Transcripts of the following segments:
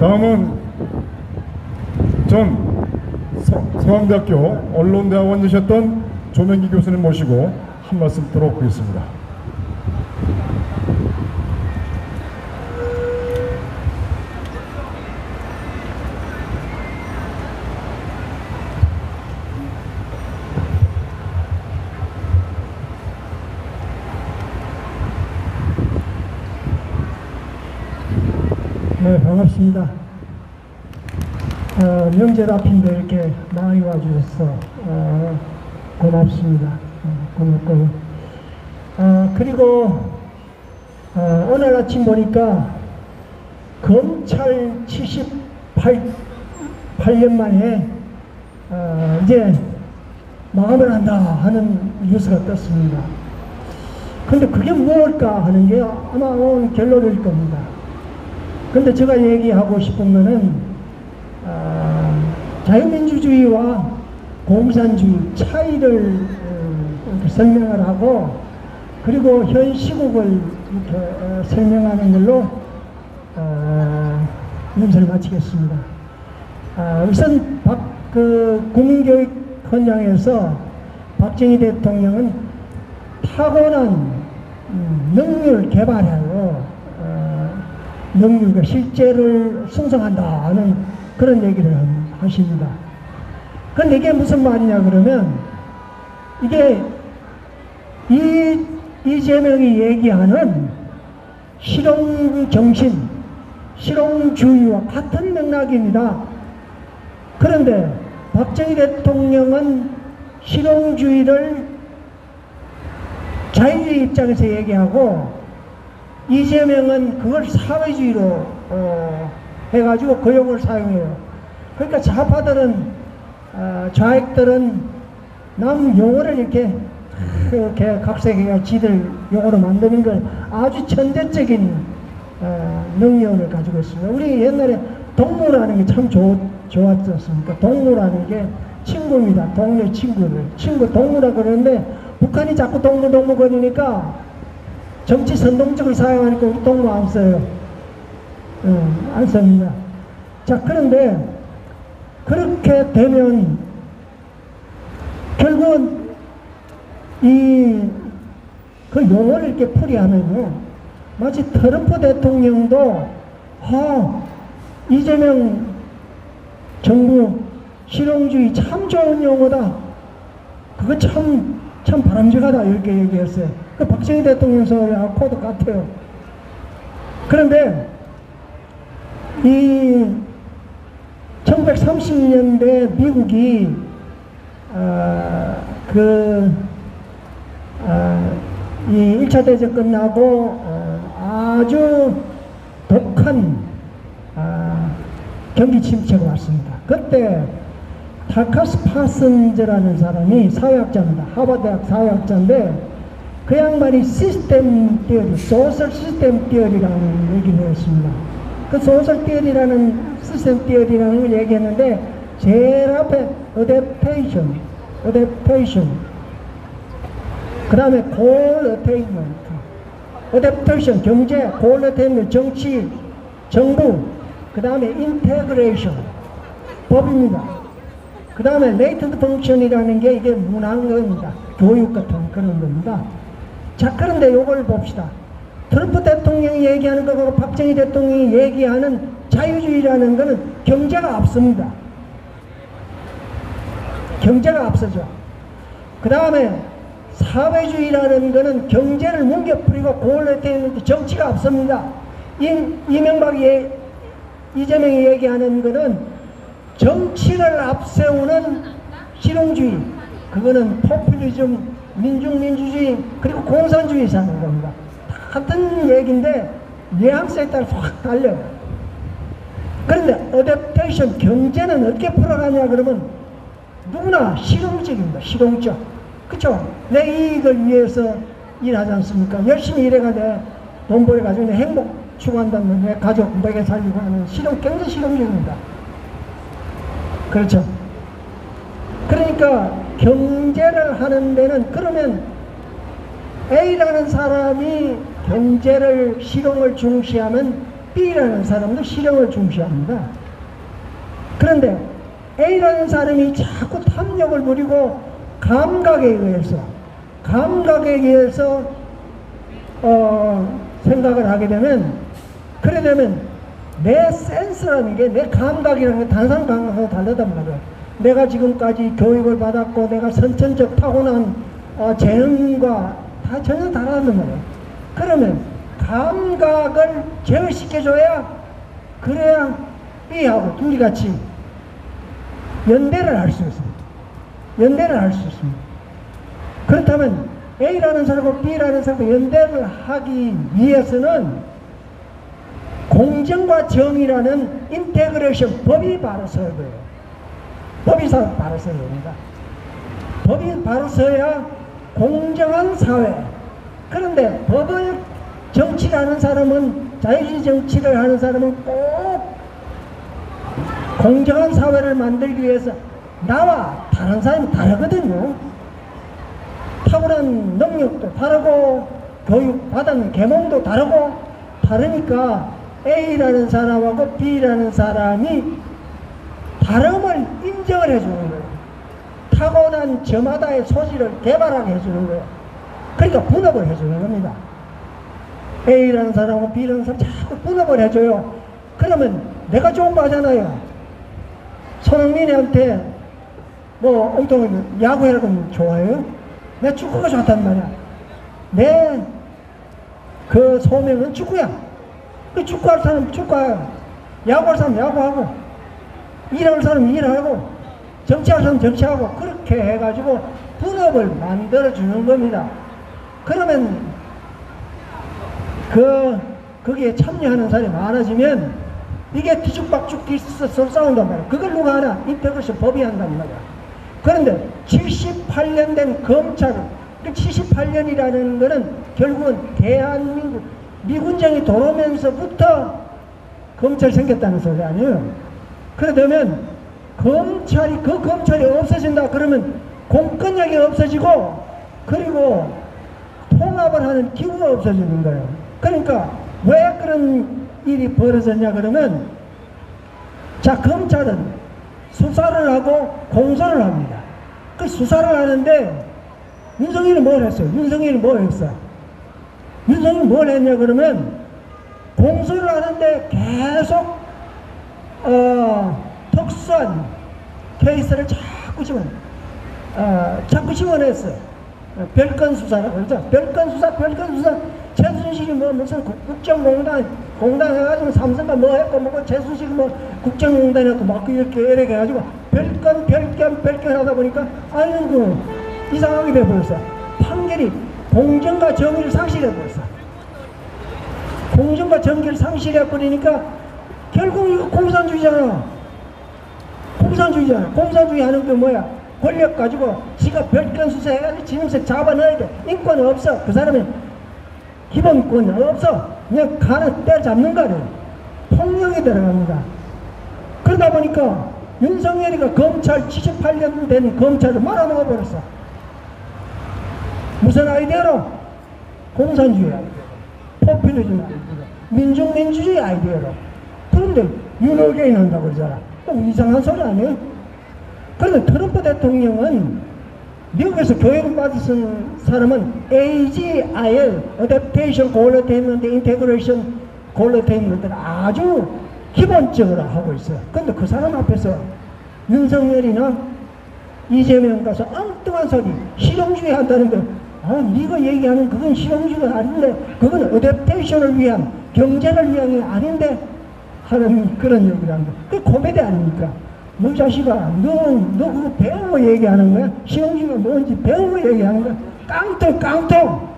다음은 전 서- 서강대학교 언론대학원이셨던 조명기 교수님 모시고 한 말씀 들어보겠습니다. 네, 반갑습니다. 어, 명절 앞인데 이렇게 많이 와주셔서 어, 고맙습니다. 어, 고맙고요. 어, 그리고 어, 오늘 아침 보니까 검찰 78 8년 만에 어, 이제 마감을 한다 하는 뉴스가 떴습니다. 근데 그게 무엇일까 하는 게 아마 오늘 결론일 겁니다. 근데 제가 얘기하고 싶은 거는 아, 자유민주주의와 공산주의 차이를 어, 설명을 하고 그리고 현 시국을 어, 설명하는 걸로 어, 연설을 마치겠습니다. 아, 우선 박, 그 국민교육 현장에서 박정희 대통령은 타고난 음, 능률 개발하고 어, 능률과 실제를 승성한다 하는 그런 얘기를 하십니다. 그런데 이게 무슨 말이냐 그러면 이게 이 이재명이 얘기하는 실용 정신, 실용주의와 같은 맥락입니다. 그런데 박정희 대통령은 실용주의를 자유주의 입장에서 얘기하고 이재명은 그걸 사회주의로 어, 해가지고 그 용어를 사용해요. 그러니까 좌파들은 어, 좌익들은 남 용어를 이렇게 이렇게 각색해가 지들 용어로 만드는 걸 아주 천재적인 어, 능력을 가지고 있습니다. 우리 옛날에 동무라는 게 참 좋았지 않습니까? 동무라는 게 친구입니다. 동네 친구를. 친구 동무라 그러는데 북한이 자꾸 동무 동무 거리니까 정치 선동적으로 사용하니까 동무 안 써요. 어, 안 씁니다. 자, 그런데 그렇게 되면 결국은 이 그 용어를 이렇게 풀이하면요. 마치 트럼프 대통령도 아, 이재명 정부 실용주의 참 좋은 용어다. 그거 참, 참 바람직하다. 이렇게 얘기했어요. 그 박정희 대통령 소리하고 코드 같아요. 그런데 이 1930년대 미국이 아, 그 아, 이 1차 대전 끝나고 어, 아주 독한 아, 경기 침체가 왔습니다. 그때 타카스 파슨즈라는 사람이 사회학자입니다. 하버드대학 사회학자인데 그 양반이 시스템 띠어리, 소셜 시스템 띠어리라는 얘기를 했습니다. 그 소셜 띠어리라는 시스템 띠어리라는 걸 얘기했는데 제일 앞에 어댑테이션, 어댑테이션, 그 다음에 골 어테인먼트, 어댑테이션, 경제, 골 어테인먼트, 정치, 정부, 그 다음에 인테그레이션, 법입니다. 그 다음에 레이턴트 펑션이라는 게 이게 문화입니다. 교육 같은 그런 겁니다. 자, 그런데 요걸 봅시다. 트럼프 대통령이 얘기하는 거하고 박정희 대통령이 얘기하는 자유주의라는 거는 경제가 앞섭니다. 경제가 앞서죠. 그 다음에 사회주의라는 거는 경제를 뭉개뿌리고 고을레테 있는데 정치가 앞섭니다. 이, 이명박이, 예- 이재명이 얘기하는 거는 정치를 앞세우는 실용주의, 그거는 포퓰리즘, 민중민주주의, 그리고 공산주의 사는 겁니다. 다 같은 얘기인데 뉘앙스에 따라서 확 달려요. 그런데 어댑테이션 경제는 어떻게 풀어가냐 그러면 누구나 실용적입니다. 실용적. 그쵸? 내 이익을 위해서 일하지 않습니까? 열심히 일해가 내돈 벌어가지고 내 행복 추구한다면 내 가족 먹여 살리고 하는 실용, 경제 실용적입니다. 그렇죠? 그러니까 경제를 하는 데는 그러면 A라는 사람이 경제를 실용을 중시하면 B라는 사람도 실형을 중시합니다. 그런데 A라는 사람이 자꾸 탐욕을 부리고 감각에 의해서 감각에 의해서 어, 생각을 하게 되면 그래 되면 내 센스라는 게 내 감각이라는 게 단상 감각하고 다르단 말이야. 내가 지금까지 교육을 받았고 내가 선천적 타고난 어, 재능과 다 전혀 다르단 말이야. 그러면 감각을 제어시켜줘야 그래야 B하고 둘이 같이 연대를 할 수 있습니다. 연대를 할 수 있습니다. 그렇다면 A라는 사람과 B라는 사람과 연대를 하기 위해서는 공정과 정의라는 인테그레이션 법이 바로 서야 돼요. 법이 사- 바로 서야 됩니다. 법이 바로 서야 공정한 사회. 그런데 법을 정치하는 사람은 자유주의 정치를 하는 사람은 꼭 공정한 사회를 만들기 위해서 나와 다른 사람이 다르거든요. 타고난 능력도 다르고 교육 받은 계몽도 다르고 다르니까 A라는 사람하고 B라는 사람이 다름을 인정을 해주는 거예요. 타고난 저마다의 소질을 개발하게 해주는 거예요. 그러니까 분업을 해주는 겁니다. A라는 사람하고 B라는 사람 자꾸 분업을 해줘요. 그러면 내가 좋은 거 하잖아요. 손흥민한테 뭐 엉뚱하게 야구하는 좋아해요? 내 축구가 좋단 말이야. 내 그 소명은 축구야. 그 축구할 사람 축구야. 야구할 사람 야구하고 일할 사람 일하고 정치할 사람 정치하고 그렇게 해가지고 분업을 만들어 주는 겁니다. 그러면 그 거기에 참여하는 사람이 많아지면 이게 뒤죽박죽 뒤서 싸운단 말이야. 그걸 누가 하나? 인테그레이션 법이 한단 말이야. 그런데 78년 된 검찰, 그 78년이라는 거는 결국은 대한민국 미군정이 들어오면서부터 검찰이 생겼다는 소리 아니에요. 그러면 검찰이 그 검찰이 없어진다 그러면 공권력이 없어지고 그리고 통합을 하는 기구가 없어지는 거예요. 그러니까 왜 그런 일이 벌어졌냐 그러면 자 검찰은 수사를 하고 공소를 합니다. 그 수사를 하는데 윤석열이 뭘 했어요? 윤석열이 뭘 했어? 윤석열이 뭘 했냐 그러면 공소를 하는데 계속 어, 특수한 케이스를 자꾸 집어 어, 자꾸 집어냈어요. 어, 별건 수사라고 그러죠. 별건 수사, 별건 수사. 최순실이 뭐 무슨 국- 국정공단 공단 해가지고 삼성가 뭐 했고 뭐고 최순실이 뭐 국정공단 했고 막 이렇게 이렇게 해가지고 별건 별건 별건 하다 보니까 아이고 이상하게 돼버렸어. 판결이 공정과 정의를 상실해버렸어. 공정과 정의를 상실해버리니까 결국 공산주의잖아. 공산주의잖아. 공산주의 하는 게 뭐야? 권력 가지고 지가 별건 수사해가지고 지금서 잡아넣어야 돼. 인권 없어. 그 사람은 기본권 없어. 그냥 가는 때 잡는 거를 폭력이 들어갑니다. 그러다 보니까 윤석열이가 검찰 78년 된 검찰을 말아먹어 버렸어. 무슨 아이디어로? 공산주의. 포퓰리즘. 민중민주주의 아이디어로. 그런데 윤호개인 한다고 그러잖아. 또 이상한 소리 아니에요? 그런데 트럼프 대통령은 미국에서 교육을 받은 사람은 AGIL, Adaptation, Coordination, Integration, Coordination을 아주 기본적으로 하고 있어요. 근데 그 사람 앞에서 윤석열이나 이재명 가서 엉뚱한 소리, 실용주의 한다는 거, 아, 네가 얘기하는 그건 실용주의가 아닌데, 그건 어댑테이션을 위한, 경제를 위한 게 아닌데, 하는 그런 한다. 그 코미디 아닙니까? 너 자식아, 너, 너 그거 배우고 얘기하는 거야? 실용주의가 뭔지 배우고 얘기하는 거야? 깡통, 깡통!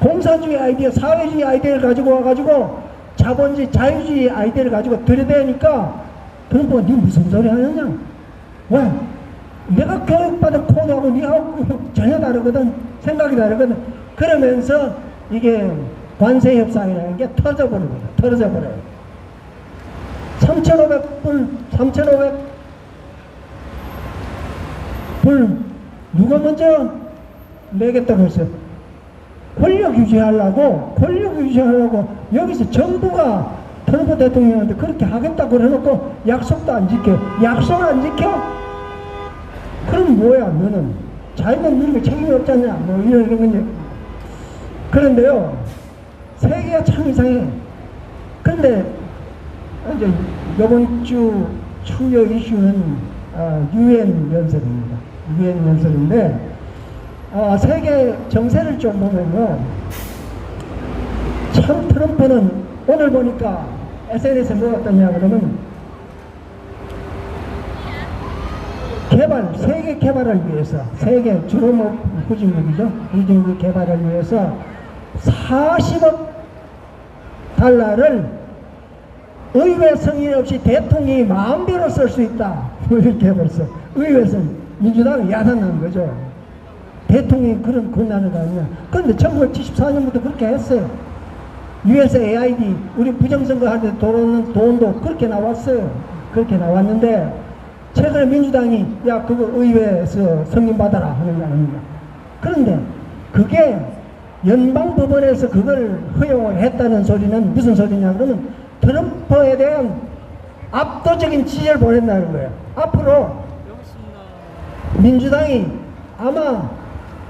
공산주의 아이디어, 사회주의 아이디어를 가지고 와가지고 자본주의, 자유주의 아이디어를 가지고 들여대니까 그럼 뭐, 네 무슨 소리 하느냐? 왜? 내가 교육받은 코너하고 니하고 전혀 다르거든. 생각이 다르거든. 그러면서 이게 관세 협상이라는 게 터져버리거든. 터져버려요. 3,500불, 3,500불 누가 먼저 내겠다고 했어요? 권력 유지하려고 권력 유지하려고 여기서 정부가 트럼프 대통령한테 그렇게 하겠다고 해놓고 약속도 안 지켜. 약속을 안 지켜? 그럼 뭐야 너는? 이런 거 책임이 없잖냐? 뭐 이런 이런 건데 그런데요 세계가 참 이상해. 근데 이제 이번 주 추려 이슈는 아, 유엔 연설입니다 유엔 연설인데 아, 세계 정세를 좀 보면요 참 트럼프는 오늘 보니까 SNS에 뭐가 떴냐 그러면 개발, 세계 개발을 위해서, 세계 주로 뭐 후진국이죠. 후진국 개발을 위해서 40억 달러를 의회 승인 없이 대통령이 마음대로 쓸 수 있다. 뭐 이렇게 벌써 의회에서 민주당이 야단난 거죠. 대통령이 그런 권한을 가냐. 그런데 1974년부터 그렇게 했어요. USAID 우리 부정선거 할때 돈은 돈도 그렇게 나왔어요. 그렇게 나왔는데 최근에 민주당이 야 그거 의회에서 승인받아라 하는 거 아닙니까? 그런데 그게 연방법원에서 그걸 허용을 했다는 소리는 무슨 소리냐 그러면 트럼프에 대한 압도적인 지지를 보낸다는 거예요. 앞으로 민주당이 아마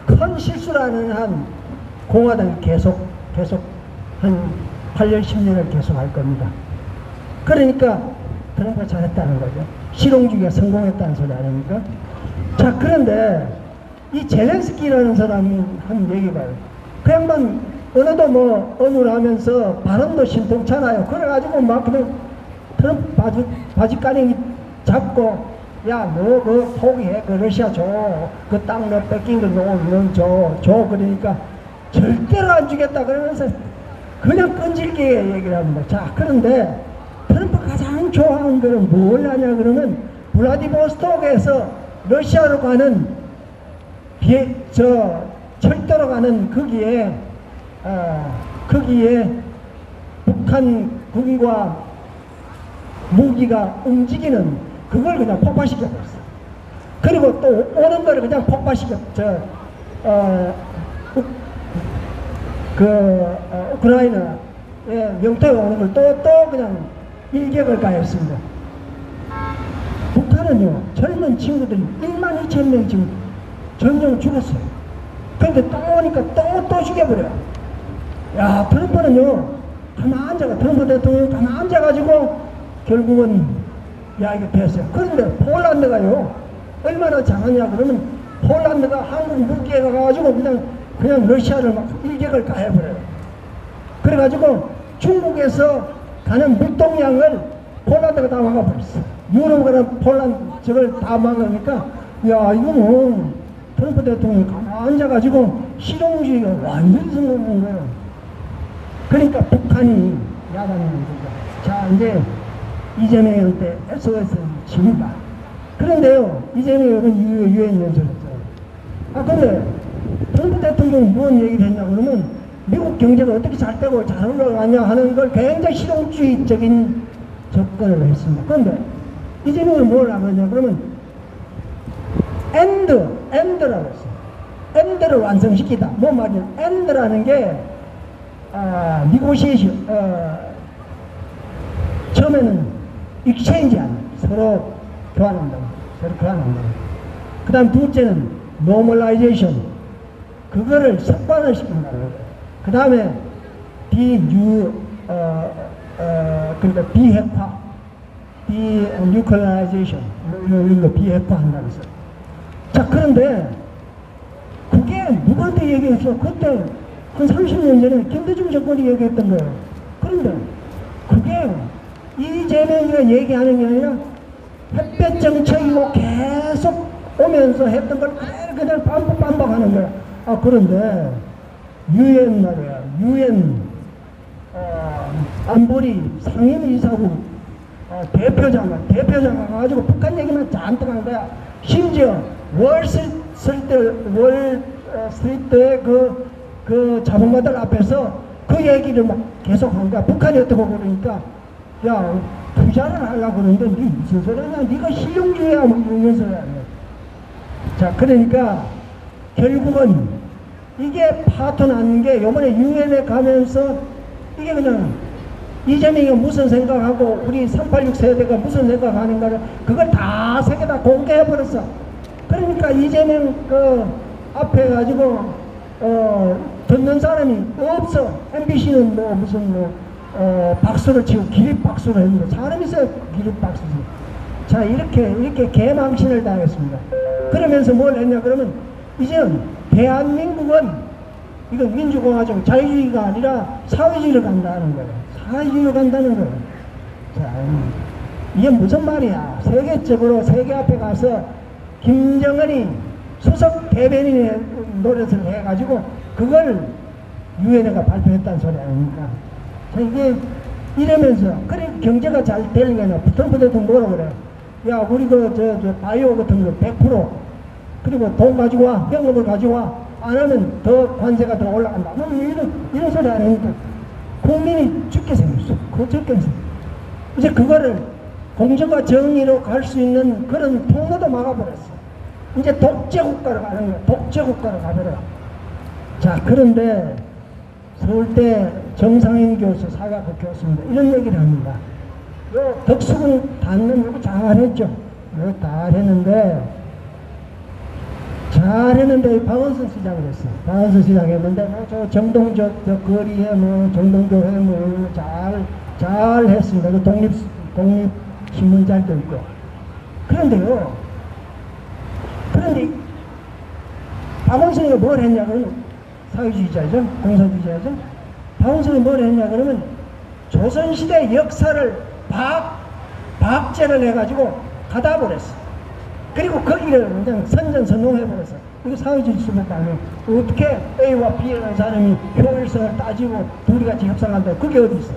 큰 실수라는 한 공화당이 계속 계속 한 8년 10년을 계속 할 겁니다. 그러니까 트럼프가 잘했다는 거죠. 실용주의가 성공했다는 소리 아닙니까? 자 그런데 이 제렌스키라는 사람이 한 얘기 봐요. 그 양반 어느도 뭐 언을 하면서 발언도 신통찮아요. 그래가지고 막 그냥 트럼프 바지, 바지가랭이 잡고 야너그 포기해 그 러시아 줘그 땅 너 뺏긴 거너너줘줘 그러니까 절대로 안 주겠다 그러면서 그냥 끈질기게 얘기를 합니다. 자 그런데 트럼프 가장 좋아하는 거는 뭘 하냐 그러면 블라디보스톡에서 러시아로 가는 비, 저 철도로 가는 거기에 아, 거기에 북한 군과 무기가 움직이는 그걸 그냥 폭파시켜 버렸어. 그리고 또 오는 거를 그냥 폭파시켜 저 어, 우- 그 어, 우크라이나 예, 영토에 오는 걸또또 그냥 일격을 가했습니다. 북한은요 젊은 친구들이 1만 2천 명 지금 전쟁 죽었어요. 근데 또 오니까 또또 죽여버려요. 야 트럼프는요 가만 앉아가 트럼프 대통령 가만 앉아가지고 결국은 야 이거 됐어요. 그런데 폴란드가요 얼마나 장하냐 그러면 폴란드가 한국 무기에 가가지고 그냥 그냥 러시아를 막 일격을 가해버려요. 그래가지고 중국에서 가는 물동량을 폴란드가 다 막아버렸어. 유럽으로 폴란드 저걸 다 막으니까 야 이거 뭐 트럼프 대통령이 가만 앉아가지고 실용주의가 완전히 성공한 거예요. 그러니까 북한이 야단하는 거죠. 자 이제 이재명한테 SOS를 집니다. 그런데요 이재명은 유엔 연설했어요. 아 근데 트럼프 대통령이 무슨 얘기를 했냐 그러면 미국 경제가 어떻게 잘 되고 잘 올라가냐 하는 걸 굉장히 실용주의적인 접근을 했습니다. 그런데 이재명은 뭘 하느냐 그러면 엔드, 엔드라고 했어요. 엔드를 완성시키다. 뭐 말이냐 엔드라는 게 아, 니고시에이션 어, 처음에는 익체인지 아니에요. 서로 교환한다고. 서로 교환한다고. 그 다음 둘째는 노멀라이제이션. 그거를 습관을 시킨다는 거예요. 그 다음에 비뉴, 어, 어, 그러니까 비핵화, 비뉴클라이제이션, 이런 거 비핵화 한다고 했어요. 자, 그런데 그게 누구한테 얘기했어? 그때 한 30년 전에 김대중 정권이 얘기했던 거예요. 그런데 그게 이재명이가 얘기하는 게 아니라 햇볕 정책이고 계속 오면서 했던 걸 그대로 반복 반복하는 거야. 아 그런데 유엔 말이야. 유엔 어, 안보리 상임이사국 어, 대표장관 대표장관 가가지고 북한 얘기만 잔뜩 한 거야. 심지어 월스트리트 월 어, 그, 그 자본가들 앞에서 그 얘기를 막 계속 한 거야. 북한이 어떻게 그러니까 야 투자를 하려고 그러는데 니 무슨 소리 하냐 니가 실용주의야 뭐 이런 소리 하냐 자 그러니까 결국은 이게 파토난 게 요번에 유엔에 가면서 이게 그냥 이재명이 무슨 생각하고 우리 386 세대가 무슨 생각하는가를 그걸 다 세계 다 공개해버렸어. 그러니까 이재명 그 앞에 가지고 어 듣는 사람이 없어. MBC는 뭐 무슨 뭐 어, 박수를 치고 기립 박수를 했는데 사람 있어요 기립 박수지. 자 이렇게 이렇게 개망신을 당했습니다. 그러면서 뭘 했냐 그러면 이제는 대한민국은 이건 민주공화국 자유주의가 아니라 사회주의로 간다는 거예요. 사회주의로 간다는 거예요. 자, 음, 이게 무슨 말이야? 세계적으로 세계 앞에 가서 김정은이 수석 대변인의 노릇을 해가지고 그걸 유엔에가 발표했다는 소리 아닙니까? 자, 이게 이러면서 그래 경제가 잘 되려면 트럼프 대통령 뭐라 그래? 야 우리 그저 저 바이오 같은 거 100% 그리고 돈 가지고 와 병업을 가지고 와 안 하면 더 관세가 더 올라간다. 뭐 이런 이런 소리 안 하니까 국민이 죽게 생겼어. 그거 죽게 생겼어. 이제 그거를 공정과 정의로 갈 수 있는 그런 통로도 막아버렸어. 이제 독재 국가로 가는 거야. 독재 국가로 가버려. 자, 그런데 서울대 정상인 교수, 사과학 교수입니다. 이런 얘기를 합니다. 요 덕수궁 닫는 거 잘했죠. 이거 잘했는데, 잘했는데 방언선 시장을 했어. 방언선 시장 했는데, 뭐, 저 정동, 저, 저 거리에 뭐, 정동교회 뭐, 잘, 잘 했습니다. 그 독립, 독립신문잘도 있고. 그런데요, 그런데 박원순이가 뭘 했냐 그러면 사회주의자죠? 공산주의자죠? 박원순이 뭘 했냐 그러면 조선시대 역사를 박 박제를 해가지고 가다 버렸어. 그리고 거기를 그냥 선전선동해버렸어. 이거 사회주의 수밖에 아니에요 어떻게 A와 B라는 사람이 효율성을 따지고 둘이 같이 협상한다. 그게 어디 있어?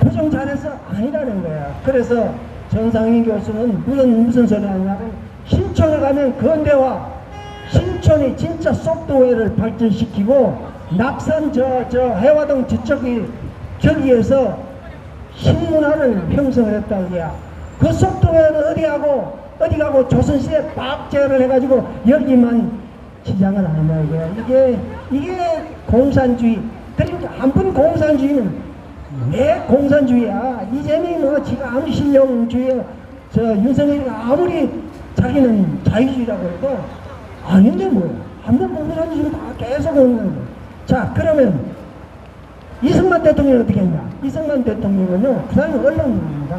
고정 잘해서 아니라는 거야. 그래서 전상인 교수는 무슨 무슨 소리 하냐면 신촌에 가면 건대와 신촌이 진짜 소프트웨어를 발전시키고 낙산 저 저 해화동 저쪽이 저기에서 신문화를 형성을 했다 이게야. 그 소프트웨어는 어디 가고 어디 가고 조선시대 박제를 해가지고 여기만 시장을 하냐 이게 이게 이게 공산주의. 그러니까 한번 공산주의는 왜 공산주의야? 이재명이 뭐 지가 아무리 신령주의, 저 윤석열이 아무리 자기는 자유주의라고 해도 아닌데 뭐야? 한번 공산주의를 다 계속 오는 거야. 자, 그러면 이승만 대통령은 어떻게 했냐? 이승만 대통령은요, 그 사람은 언론입니다.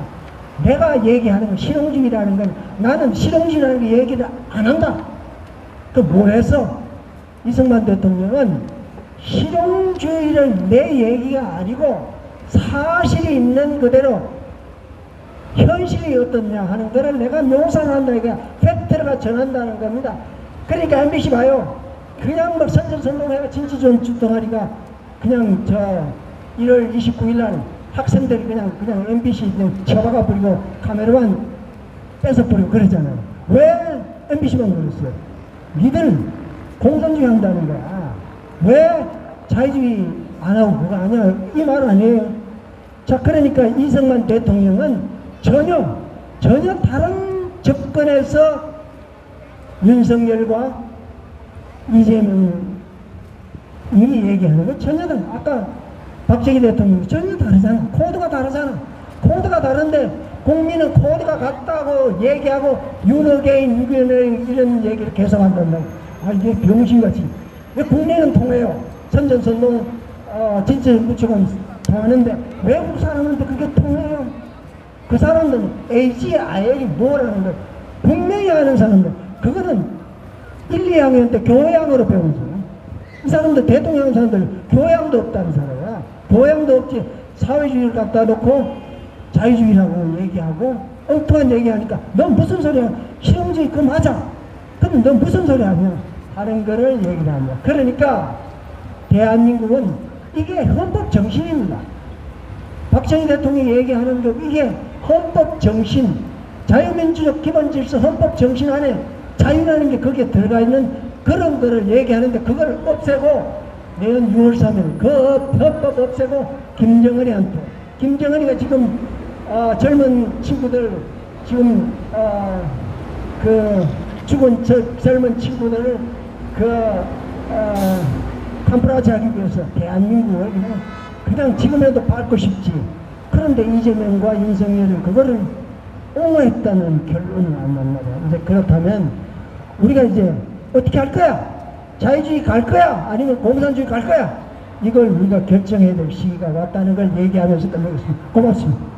내가 얘기하는 건 실용주의라는 건 나는 실용주의라는 거 얘기를 안 한다. 그 뭐해서 이승만 대통령은 실용주의를 내 얘기가 아니고 사실이 있는 그대로 현실이 어떻냐 하는 거를 내가 묘사를 한다 이게 팩트가 전한다는 겁니다. 그러니까 MBC 봐요. 그냥 막 선전선동해가 진지전 주동아리가 그냥 저 1월 29일 날 학생들이 그냥 그냥 MBC 쳐박아 버리고 카메라만 뺏어 버리고 그러잖아요. 왜 MBC만 그랬어요? 니들 공산주의 한다는 거야. 왜 자유주의 안 하고 그거 아니야? 이 말 아니에요. 자, 그러니까 이승만 대통령은 전혀, 전혀 다른 접근에서 윤석열과 이재명이 얘기하는 거 전혀 다르 아까 박정희 대통령 전혀 다르잖아. 코드가 다르잖아. 코드가 다른데 국민은 코드가 같다고 얘기하고 윤어게인, 유견의 이런 얘기를 계속한단 말이야. 아, 이게 병신같이. 왜 국내는 통해요? 선전선동, 어, 진짜 무치고 통하는데 외국 사람한테 그게 통해요. 그 사람들은 AG, IL이 뭐라는 걸 분명히 아는 사람들. 그거는 1, 2학년 때 교양으로 사람. 이 사람들 대통령 사람들 교양도 없다는 사람이야. 교양도 없지. 사회주의를 갖다 놓고 자유주의라고 얘기하고 엉뚱한 얘기하니까 넌 무슨 소리야? 실용주의 맞아. 그럼 넌 무슨 소리 하냐? 하는 거를 얘기를 합니다. 그러니까 대한민국은 이게 헌법 정신입니다. 박정희 대통령이 얘기하는 거 이게 헌법 정신, 자유민주적 기본질서 헌법 정신 안에 자유라는 게 거기에 들어가 있는 그런 거를 얘기하는데 그걸 없애고 내년 6월 3일 그 헌법 없애고 김정은이한테 김정은이가 지금 어, 젊은 친구들 지금 어, 그 죽은 저, 젊은 친구들을 그 어, 캄프라치 하기 위해서 대한민국을 그냥, 그냥 지금이라도 밟고 싶지. 그런데 이재명과 윤석열은 그거를 옹호했다는 결론을 안 만나요. 이제 그렇다면 우리가 이제 어떻게 할 거야? 자유주의 갈 거야? 아니면 공산주의 갈 거야? 이걸 우리가 결정해야 될 시기가 왔다는 걸 얘기하면서 끝내겠습니다. 고맙습니다.